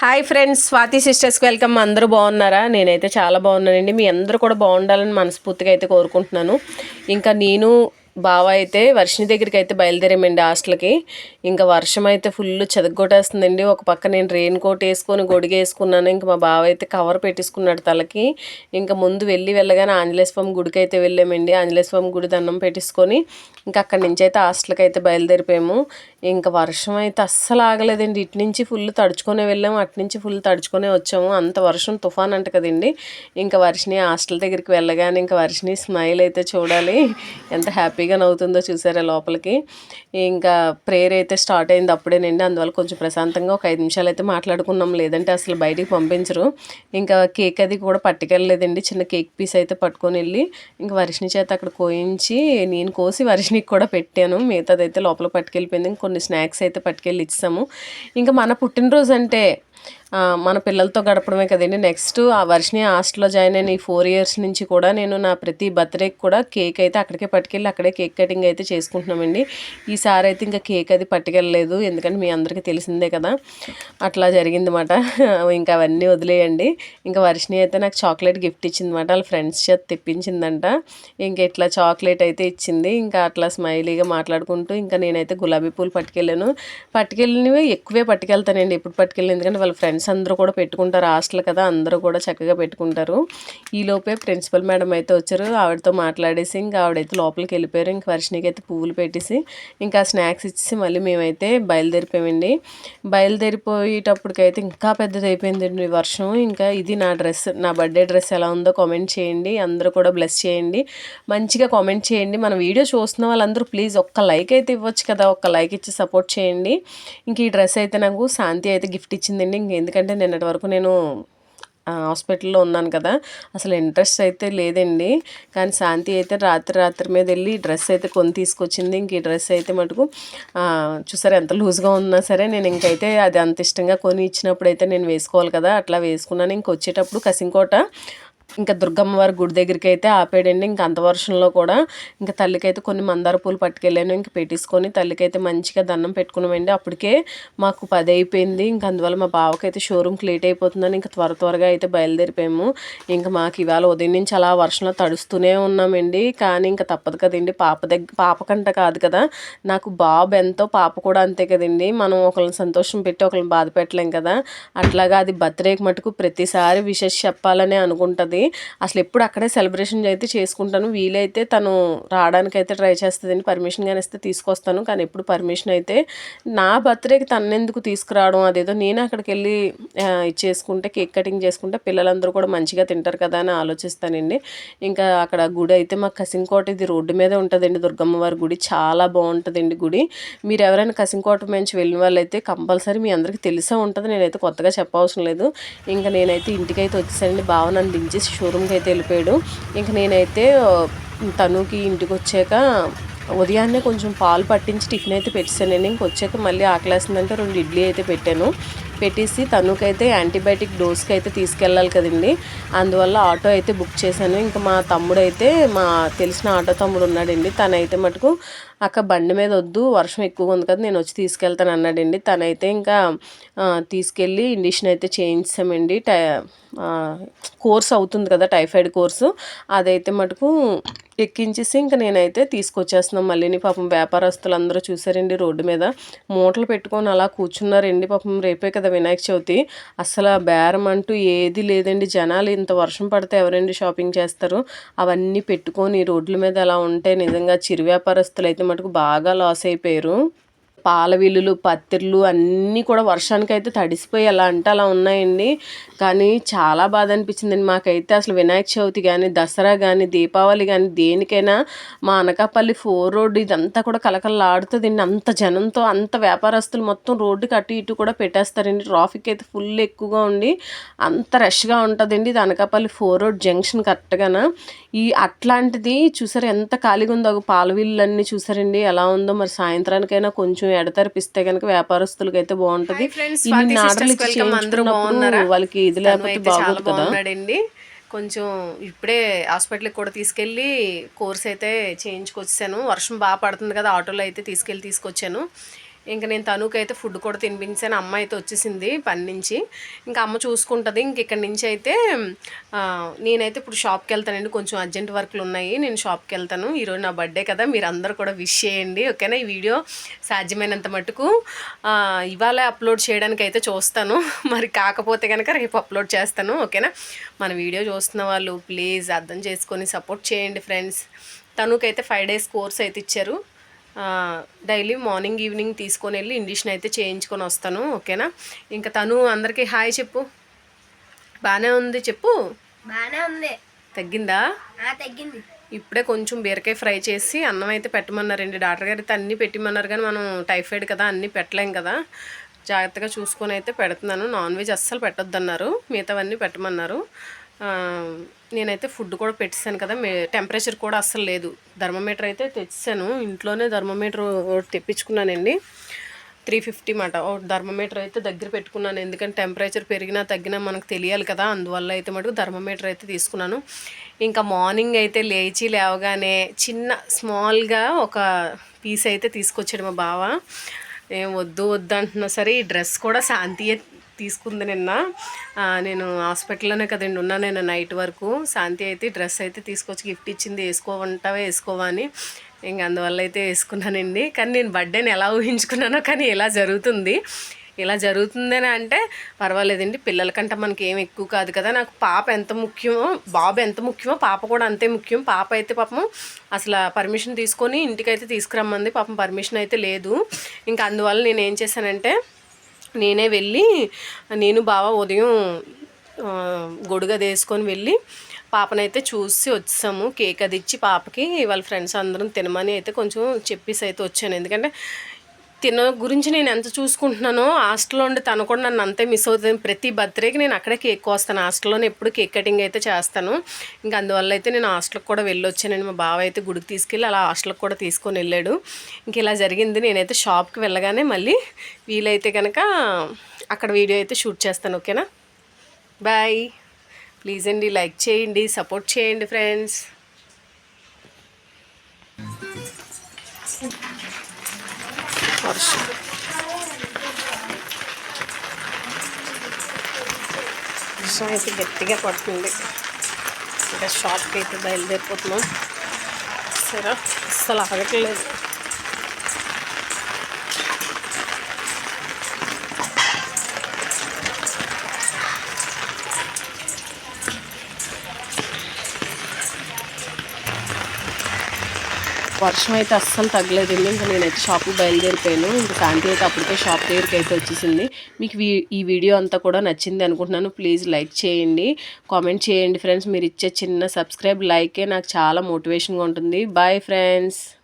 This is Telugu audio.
హాయ్ ఫ్రెండ్స్ స్వాతి సిస్టర్స్కి వెల్కమ్. అందరూ బాగున్నారా? నేనైతే చాలా బాగున్నానండి. మీ అందరూ కూడా బాగుండాలని మనస్ఫూర్తిగా అయితే కోరుకుంటున్నాను. ఇంకా నేను బావ అయితే వర్షిని దగ్గరికి అయితే బయలుదేరామండి హాస్టల్కి. ఇంకా వర్షం అయితే ఫుల్ చెదగొట్టేస్తుందండి ఒక పక్క నేను రెయిన్ కోట్ వేసుకొని గొడుగు వేసుకున్నాను. ఇంకా మా బావ అయితే కవర్ పెట్టేసుకున్నాడు తలకి. ఇంకా ముందు వెళ్ళి వెళ్ళగానే ఆంజనేయ స్వామి గుడికి అయితే వెళ్ళామండి. ఆంజనేయ స్వామి గుడి దండం పెట్టేసుకొని ఇంకా అక్కడి నుంచి అయితే హాస్టల్కి అయితే బయలుదేరిపోయాము. ఇంకా వర్షం అయితే అస్సలు ఆగలేదండి. ఇటు నుంచి ఫుల్ తడుచుకొని వెళ్ళాము. అటు నుంచి ఫుల్ తడుచుకొని వచ్చాము. అంత వర్షం తుఫాన్ అంట కదండి. ఇంకా వర్షిని హాస్టల్ దగ్గరికి వెళ్ళగానే ఇంకా వర్షిని స్మైల్ అయితే చూడాలి. ఎంత హ్యాపీగా నవ్వుతుందో చూసారా లోపలికి. ఇంకా ప్రేయర్ అయితే స్టార్ట్ అయింది అప్పుడేనండి అందువల్ల కొంచెం ప్రశాంతంగా ఒక ఐదు నిమిషాలు అయితే మాట్లాడుకున్నాం. లేదంటే అసలు బయటికి పంపించరు. ఇంకా కేక్ అది కూడా పట్టుకెళ్ళలేదండి. చిన్న కేక్ పీస్ అయితే పట్టుకొని వెళ్ళి ఇంకా వర్షిని చేత అక్కడ కోయించి నేను కోసి వర్షినికి కూడా పెట్టాను. మిగతాదైతే లోపల పట్టుకెళ్ళిపోయింది. కొన్ని స్నాక్స్ అయితే పట్టుకెళ్ళి ఇచ్చాము ఇంకా మన పుట్టినరోజు అంటే మన పిల్లలతో గడపడమే కదండి. నెక్స్ట్ ఆ వర్షిని హాస్టల్లో జాయిన్ అయిన ఈ ఫోర్ ఇయర్స్ నుంచి కూడా నేను నా ప్రతి బర్త్డేకి కూడా కేక్ అయితే అక్కడికే పట్టుకెళ్ళి అక్కడే కేక్ కటింగ్ అయితే చేసుకుంటున్నామండి. ఈసారి అయితే ఇంకా కేక్ అది పట్టుకెళ్ళలేదు. ఎందుకంటే మీ అందరికీ తెలిసిందే కదా. అట్లా జరిగిందన్నమాట. ఇంకా అవన్నీ వదిలేయండి. ఇంకా వర్షిని అయితే నాకు చాక్లెట్ గిఫ్ట్ ఇచ్చిందన్నమాట. వాళ్ళ ఫ్రెండ్స్ చేత తెప్పించిందంట. ఇంకా ఇట్లా చాక్లెట్ అయితే ఇచ్చింది. ఇంకా అట్లా స్మైలీగా మాట్లాడుకుంటూ ఇంకా నేనైతే గులాబీ పూలు పట్టుకెళ్ళాను. పట్టుకెళ్ళినవి ఎక్కువే పట్టుకెళ్తానండి. ఎప్పుడు పట్టుకెళ్ళిన ఎందుకంటే వాళ్ళ ఫ్రెండ్స్ అందరూ కూడా పెట్టుకుంటారు. హాస్టల్ కదా అందరూ కూడా చక్కగా పెట్టుకుంటారు. ఈలోపే ప్రిన్సిపల్ మేడం అయితే వచ్చారు. ఆవిడతో మాట్లాడేసి ఇంకా ఆవిడైతే లోపలికి వెళ్ళిపోయారు. ఇంక వర్షినికి అయితే పువ్వులు పెట్టేసి ఇంకా స్నాక్స్ ఇచ్చేసి మళ్ళీ మేమైతే బయలుదేరిపోయామండి. బయలుదేరిపోయేటప్పటికైతే ఇంకా పెద్దది అయిపోయిందండి వర్షం. ఇంకా ఇది నా డ్రెస్ నా బర్త్డే డ్రెస్ ఎలా ఉందో కామెంట్ చేయండి. అందరూ కూడా బ్లెస్ చేయండి. మంచిగా కామెంట్ చేయండి. మన వీడియో చూస్తున్న వాళ్ళందరూ ప్లీజ్ ఒక్క లైక్ అయితే ఇవ్వచ్చు కదా. ఒక్క లైక్ ఇచ్చి సపోర్ట్ చేయండి. ఇంక ఈ డ్రెస్ అయితే నాకు శాంతి అయితే గిఫ్ట్ ఇచ్చిందండి. ఇంక ఎందుకంటే నిన్నటి వరకు నేను హాస్పిటల్లో ఉన్నాను కదా. అసలు ఇంట్రెస్ట్ అయితే లేదండి. కానీ శాంతి అయితే రాత్రి రాత్రి మీద వెళ్ళి డ్రెస్ అయితే కొని తీసుకొచ్చింది. ఇంక ఈ డ్రెస్ అయితే మటుకు చూసారు ఎంత లూజ్గా ఉన్నా సరే నేను ఇంకైతే అది అంత ఇష్టంగా కొని ఇచ్చినప్పుడు అయితే నేను వేసుకోవాలి కదా. అట్లా వేసుకున్నాను. ఇంక వచ్చేటప్పుడు కసింకోట ఇంకా దుర్గమ్మ వారి గుడి దగ్గరికి అయితే ఆపేడండి. ఇంకా అంత వర్షంలో కూడా ఇంకా తల్లికైతే కొన్ని మందార పూలు పట్టుకెళ్ళాను. ఇంక పెట్టేసుకొని తల్లికైతే మంచిగా దండం పెట్టుకున్నామండి. అప్పటికే మాకు పది అయిపోయింది. ఇంకా అందువల్ల మా బావకైతే షోరూమ్కి లేట్ అయిపోతుందని ఇంకా త్వర త్వరగా అయితే బయలుదేరిపోయాము. ఇంకా మాకు ఇవాళ ఉదయం నుంచి అలా వర్షంలో తడుస్తూనే ఉన్నామండి. కానీ ఇంకా తప్పదు కదండి. పాప దగ్గర పాప కంట కాదు కదా. నాకు బాబు ఎంతో పాప కూడా అంతే కదండి. మనం ఒకరిని సంతోషం పెట్టి ఒకరిని బాధ పెట్టలేం కదా. అట్లాగా అది బర్త్డేకి మటుకు ప్రతిసారి విషెస్ చెప్పాలని అనుకుంటుంది. అసలు ఎప్పుడు అక్కడే సెలబ్రేషన్ అయితే చేసుకుంటాను. వీలైతే తను రావడానికి అయితే ట్రై చేస్తుందండి పర్మిషన్ కానీ ఇస్తే తీసుకొస్తాను. కానీ ఎప్పుడు పర్మిషన్ అయితే నా బర్త్డేకి తన్నెందుకు ఎందుకు తీసుకురావడం అదేదో నేను అక్కడికి వెళ్ళి ఇచ్చేసుకుంటే కేక్ కటింగ్ చేసుకుంటే పిల్లలందరూ కూడా మంచిగా తింటారు కదా అని ఆలోచిస్తానండి. ఇంకా అక్కడ గుడి అయితే మాకు కసింకోట ఇది రోడ్డు మీద ఉంటుందండి. దుర్గమ్మ వారి గుడి చాలా బాగుంటుందండి గుడి. మీరు ఎవరైనా కసింకోట నుంచి వెళ్ళిన వాళ్ళైతే కంపల్సరీ మీ అందరికీ తెలిసే ఉంటుంది. నేనైతే కొత్తగా చెప్పవసరం లేదు. ఇంకా నేనైతే ఇంటికైతే వచ్చేసానండి. బావ నన్ను షోరూమ్కి అయితే వెళ్ళిపోయాడు. ఇంక నేనైతే తనుకి ఇంటికి వచ్చాక ఉదయాన్నే కొంచెం పాలు పట్టించి టిఫిన్ అయితే పెట్టేసానండి ఇంక వచ్చాక మళ్ళీ ఆకలేస్తుందంటే రెండు ఇడ్లీ అయితే పెట్టాను. పెట్టేసి తనుకైతే యాంటీబయాటిక్ డోస్కి అయితే తీసుకెళ్ళాలి కదండి. అందువల్ల ఆటో అయితే బుక్ చేశాను. ఇంకా మా తమ్ముడు అయితే మా తెలిసిన ఆటో తమ్ముడు ఉన్నాడండి. తనైతే మటుకు అక్క బండి మీద వద్దు వర్షం ఎక్కువగా ఉంది కదా నేను వచ్చి తీసుకెళ్తాను అన్నాడండి. తనైతే ఇంకా తీసుకెళ్ళి ఇండిషన్ అయితే చేయించామండి. టై కోర్స్ అవుతుంది కదా టైఫాయిడ్ కోర్సు. అదైతే మటుకు ఎక్కించేసి ఇంకా నేనైతే తీసుకొచ్చేస్తున్నాం. మళ్ళీని పాపం వ్యాపారస్తులు అందరూ చూసారండి రోడ్డు మీద. మూటలు పెట్టుకొని అలా కూర్చున్నారండి పాపం రేపే కదా వినాయక చవితి. అసలు ఆ బేరం అంటూ ఏది లేదండి. జనాలు ఇంత వర్షం పడితే ఎవరండి షాపింగ్ చేస్తారు? అవన్నీ పెట్టుకొని రోడ్ల మీద అలా ఉంటే నిజంగా చిరు వ్యాపారస్తులు అయితే మటుకు బాగా లాస్ అయిపోయారు. పాలవిల్లులు పత్తిర్లు అన్నీ కూడా వర్షానికి అయితే తడిసిపోయి అలా అంటే అలా ఉన్నాయండి. కానీ చాలా బాధ అనిపించిందండి. మాకైతే అసలు వినాయక చవితి కానీ దసరా కానీ దీపావళి కానీ దేనికైనా మా అనకాపల్లి ఫోర్ రోడ్డు ఇదంతా కూడా కలకలలాడుతుందండి అంత జనంతో అంత వ్యాపారస్తులు మొత్తం రోడ్డుకి అటు ఇటు కూడా పెట్టేస్తారండి. ట్రాఫిక్ అయితే ఫుల్ ఎక్కువగా ఉండి అంత రష్గా ఉంటుందండి ఇది అనకాపల్లి ఫోర్ రోడ్ జంక్షన్ కరెక్ట్గానా. ఈ అట్లాంటిది చూసారు ఎంత ఖాళీగా ఉందో ఒక అన్నీ చూసారండి. ఎలా ఉందో మరి సాయంత్రానికైనా కొంచెం ఎడతెరిపిస్తే కనుక వ్యాపారస్తులకి అయితే బాగుంటుంది. ఇన్ని ఆర్డర్లు ఇచ్చి చేయించుకున్నప్పుడు వాళ్ళకి ఇది లేకపోతే బాగోదు కదా. బాగున్నాడండి. కొంచెం ఇప్పుడే హాస్పిటల్కి కూడా తీసుకెళ్ళి కోర్స్ అయితే చేయించుకొచ్చాను వర్షం బాగా పడుతుంది కదా ఆటోలో అయితే తీసుకెళ్ళి తీసుకొచ్చాను. ఇంకా నేను తనుకైతే ఫుడ్ కూడా తినిపించాను. అమ్మ అయితే వచ్చేసింది పని నుంచి. ఇంకా అమ్మ చూసుకుంటుంది. ఇంక ఇక్కడ నుంచి అయితే నేనైతే ఇప్పుడు షాప్కి వెళ్తానండి. కొంచెం అర్జెంట్ వర్క్లు ఉన్నాయి. నేను షాప్కి వెళ్తాను. ఈరోజు నా బర్త్డే కదా. మీరు అందరూ కూడా విష్ చేయండి. ఓకేనా? ఈ వీడియో సాధ్యమైనంత మటుకు ఇవాళ అప్లోడ్ చేయడానికి అయితే చూస్తాను. మరి కాకపోతే కనుక రేపు అప్లోడ్ చేస్తాను. ఓకేనా? మన వీడియో చూస్తున్న వాళ్ళు ప్లీజ్ అర్థం చేసుకొని సపోర్ట్ చేయండి ఫ్రెండ్స్ తనుకైతే ఫైవ్ డేస్ కోర్స్ అయితే ఇచ్చారు. డైలీ మార్నింగ్ ఈవినింగ్ తీసుకొని వెళ్ళి ఇండిషన్ అయితే చేయించుకొని వస్తాను ఓకేనా? ఇంకా తను అందరికీ హాయ్ చెప్పు. బాగానే ఉంది చెప్పు. బాగానే ఉంది. తగ్గిందా? తగ్గింది. ఇప్పుడే కొంచెం బీరకాయ ఫ్రై చేసి అన్నం అయితే పెట్టమన్నారండి డాక్టర్ గారు అయితే అన్నీ పెట్టమన్నారు కానీ మనం టైఫాయిడ్ కదా అన్నీ పెట్టలేం కదా. జాగ్రత్తగా చూసుకొని అయితే పెడుతున్నాను. నాన్ వెజ్ అస్సలు పెట్టొద్దన్నారు. మిగతావన్నీ పెట్టమన్నారు. నేనైతే ఫుడ్ కూడా పెట్టేశాను కదా మే టెంపరేచర్ కూడా అస్సలు లేదు. థర్మోమీటర్ అయితే తెచ్చాను ఇంట్లోనే థర్మోమీటర్ ఒకటి తెప్పించుకున్నానండి. త్రీ ఫిఫ్టీ మాట. ఓ థర్మోమీటర్ అయితే దగ్గర పెట్టుకున్నాను ఎందుకంటే టెంపరేచర్ పెరిగినా తగ్గినా మనకు తెలియాలి కదా అందువల్ల అయితే మటుకు థర్మోమీటర్ అయితే తీసుకున్నాను. ఇంకా మార్నింగ్ అయితే లేచి లేవగానే చిన్న స్మాల్గా ఒక పీస్ అయితే తీసుకొచ్చాడు మా బావ. ఏం వద్దు వద్దు అంటున్నా సరే ఈ డ్రెస్ కూడా శాంతియే తీసుకుంది నిన్న. నేను హాస్పిటల్లోనే కదండి ఉన్నా నేను నైట్ వరకు. శాంతి అయితే డ్రెస్ అయితే తీసుకొచ్చి గిఫ్ట్ ఇచ్చింది వేసుకోవంటావా వేసుకోవా ఇంక అందువల్ల అయితే వేసుకున్నానండి. కానీ నేను బర్త్డేని ఎలా ఊహించుకున్నానో కానీ ఇలా జరుగుతుంది? ఇలా జరుగుతుందని అంటే పర్వాలేదండి. పిల్లలకంటే మనకి ఏం ఎక్కువ కాదు కదా. నాకు పాప ఎంత ముఖ్యమో బాబు ఎంత ముఖ్యమో పాప కూడా అంతే ముఖ్యం. పాప అయితే పాపం అసలు పర్మిషన్ తీసుకొని ఇంటికైతే తీసుకురమ్మంది. పాపం పర్మిషన్ అయితే లేదు. ఇంకా అందువల్ల నేను ఏం చేశానంటే నేనే వెళ్ళి నేను బావ ఉదయం గొడుగది వేసుకొని వెళ్ళి పాపనైతే చూసి వచ్చాము. కేక్ అది ఇచ్చి పాపకి వాళ్ళ ఫ్రెండ్స్ అందరం తినమని అయితే కొంచెం చెప్పేసి అయితే వచ్చాను. ఎందుకంటే తిన గురించి నేను ఎంత చూసుకుంటున్నానో హాస్టల్లో ఉండి తను కూడా నన్ను అంతే మిస్ అవుతుంది. ప్రతి బర్త్డేకి నేను అక్కడే కేక్ కోస్తాను. హాస్టల్లోనే ఎప్పుడు కేక్ కటింగ్ అయితే చేస్తాను. ఇంకా అందువల్ల అయితే నేను హాస్టల్కి కూడా వెళ్ళొచ్చానండి. మా బావ అయితే గుడికి తీసుకెళ్ళి అలా హాస్టల్కి కూడా తీసుకొని వెళ్ళాడు. ఇంక ఇలా జరిగింది. నేనైతే షాప్కి వెళ్ళగానే మళ్ళీ వీలైతే కనుక అక్కడ వీడియో అయితే షూట్ చేస్తాను. ఓకేనా? బాయ్ ప్లీజ్ అండి లైక్ చేయండి సపోర్ట్ చేయండి ఫ్రెండ్స్ వర్షం వర్షం అయితే గట్టిగా పడుతుంది ఇంకా షాప్కి అయితే బయలుదేరిపోతున్నాం సరే అస్సలు ఆగట్లేదు వర్షం అయితే అస్సలు తగ్గలేదండి ఇంకా నేనైతే షాప్కి బయలుదేరిపోయాను. ఇంకా శాంతి అయితే అప్పటికే షాప్ దగ్గరికి అయితే వచ్చేసింది. మీకు వీ- ఈ వీడియో అంతా కూడా నచ్చింది అనుకుంటున్నాను. ప్లీజ్ లైక్ చేయండి. కామెంట్ చేయండి ఫ్రెండ్స్. మీరు ఇచ్చే చిన్న సబ్స్క్రైబ్ లైకే నాకు చాలా మోటివేషన్గా ఉంటుంది. Bye friends.